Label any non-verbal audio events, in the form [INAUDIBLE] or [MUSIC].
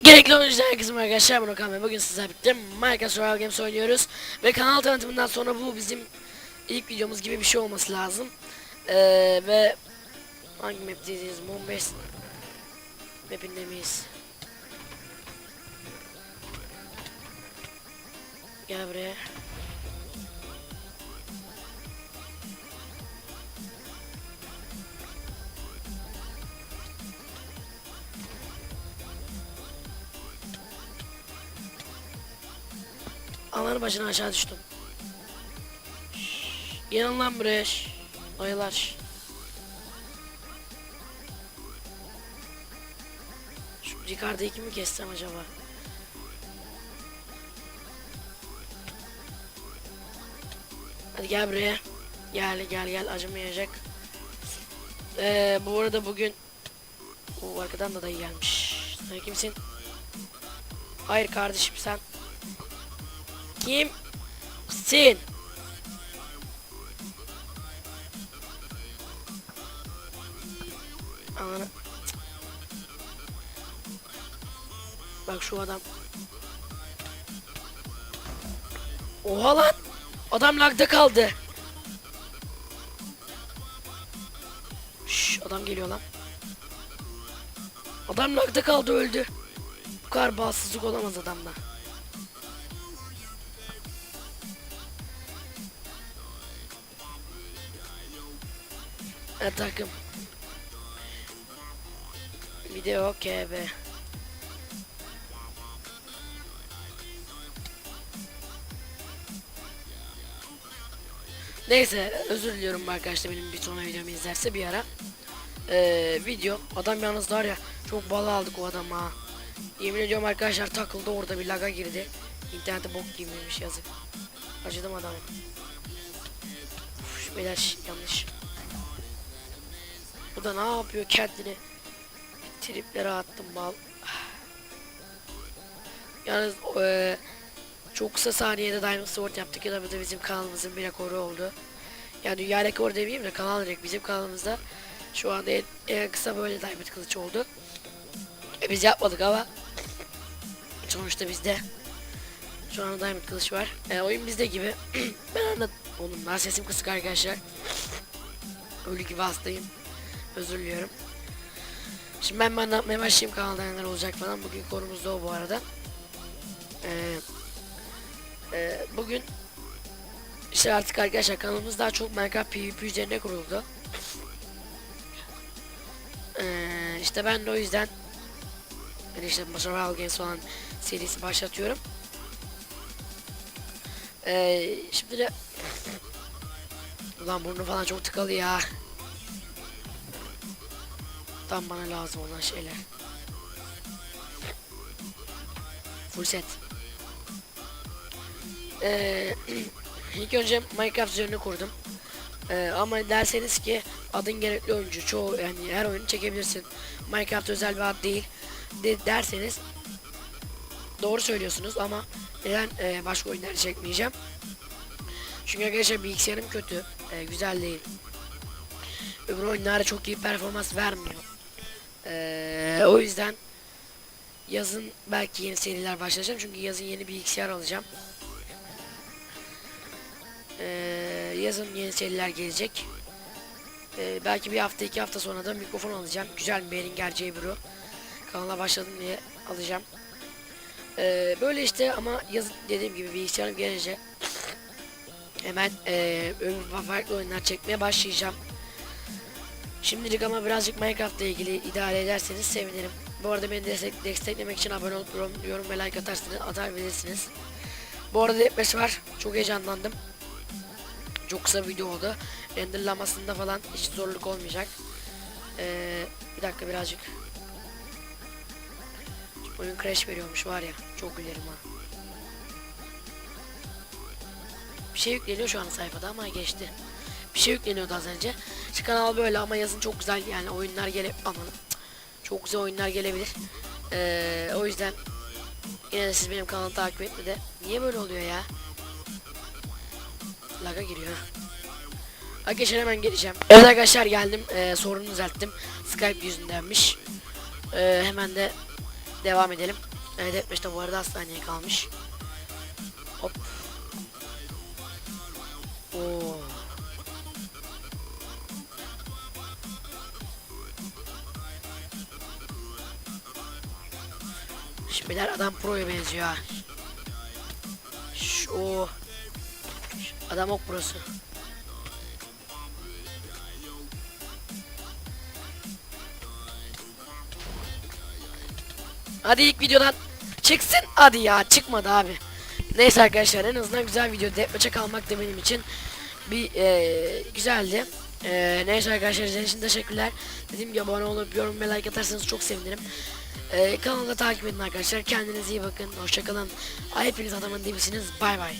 Gerekli oyuncular herkese arkadaşlar ben Okan ve bugün sizlerle birlikte Minecraft Survival Games oynuyoruz Ve kanal tanıtımından sonra bu bizim ilk videomuz gibi bir şey olması lazım ee, Ve hangi map'teyiz? Moonbase map'inde miyiz? Gel buraya Alanın başına aşağı düştüm. Gelin lan buraya. şşş. Ayılar. şşş. Şu Ricardo'yu kimi kessem acaba? Hadi gel buraya. Gel gel gel acımayacak. Ee, bu arada bugün o arkadan da dayı gelmiş. Sen kimsin? Hayır kardeşim sen Kimsin? Cık. Bak şu adam. Oha lan. Adam lagda kaldı. Şş, adam geliyor lan. Adam lagda kaldı öldü. Bu kadar bağımsızlık olamaz adamda. E takım. Video KB. Neyse özür diliyorum arkadaşlar benim bir sonra videomu izlerse bir ara. Ee, video adam yalnız var ya çok bala aldık o adama. ha. Yemin ediyorum arkadaşlar takıldı orada bir laga girdi. İnternete bok gibiymiş yazık. Acıdım adamı. Uf, beyler yanlış. Bu da ne yapıyor kendini? Triplere attım bal. Yalnız eee, çok kısa saniyede Diamond Sword yaptık ya da bizim kanalımızın bir rekoru oldu. Yani dünya rekoru demeyeyim de kanal direkt bizim kanalımızda şu anda en, en kısa böyle Diamond kılıç oldu. E biz yapmadık ama sonuçta bizde şu anda Diamond kılıç var. E, oyun bizde gibi. [CLEARS THROAT] ben anlat oğlum ben sesim kısık arkadaşlar. Ölü gibi hastayım. Özür diliyorum. Şimdi ben anlatmaya başlayayım kanalda neler olacak falan. Bugün konumuz da o bu arada. Ee, e, bugün işte artık arkadaşlar kanalımız daha çok Minecraft PvP üzerine kuruldu. Ee, işte ben de o yüzden yani işte Survival Games falan serisi başlatıyorum. Ee, şimdi de Ulan burnu falan çok tıkalı ya. Tam bana lazım olan şeyler. Set. Ee, [CLEARS THROAT] ilk önce Minecraft üzerine kurdum. Ee, ama derseniz ki adın gerekli oyuncu çoğu yani her oyunu çekebilirsin. Minecraft özel bir ad değil de, derseniz doğru söylüyorsunuz ama neden e, başka oyunları çekmeyeceğim? Çünkü arkadaşlar bilgisayarım kötü, e, güzel değil. Öbür oyunlarda çok iyi performans vermiyor. Ee, o yüzden yazın belki yeni seriler başlayacağım çünkü yazın yeni bilgisayar alacağım. Ee, yazın yeni seriler gelecek. Ee, belki bir hafta iki hafta sonra da mikrofon alacağım. Güzel bir Behringer C1'u. Kanala başladım diye alacağım. Ee, böyle işte ama yazın dediğim gibi bilgisayarım gelince hemen e, farklı oyunlar çekmeye başlayacağım. Şimdilik ama birazcık Minecraft ile ilgili idare ederseniz sevinirim. Bu arada beni destek, desteklemek için abone olup yorum, ve like atarsınız, atabilirsiniz. Bu arada Deathmatch var. Çok heyecanlandım. Çok kısa video oldu. Renderlamasında falan hiç zorluk olmayacak. Ee, bir dakika birazcık. Oyun crash veriyormuş var ya. Çok gülerim ha. Bir şey yükleniyor şu an sayfada ama geçti. Bir şey yükleniyordu az önce. İşte kanal böyle ama yazın çok güzel yani oyunlar gele aman çok güzel oyunlar gelebilir. Ee, o yüzden yine de siz benim kanalı takip etmede. Niye böyle oluyor ya? Laga giriyor. Arkadaşlar hemen geleceğim. Evet arkadaşlar geldim. Ee, sorunu düzelttim. Skype yüzündenmiş. Ee, hemen de devam edelim. Evet etmişte bu arada hastaneye kalmış. Hop. Şimdiler adam pro'ya benziyor ha. Şu Adam ok burası. Hadi ilk videodan çıksın. Hadi ya çıkmadı abi. Neyse arkadaşlar en azından güzel video deathmatch'e kalmak da benim için bir eee, güzeldi. Eee, neyse arkadaşlar izlediğiniz için teşekkürler. Dediğim gibi abone olup yorum ve like atarsanız çok sevinirim. Eee kanalı da takip edin arkadaşlar. Kendinize iyi bakın. Hoşçakalın. Hepiniz adamın dibisiniz. Bay bay.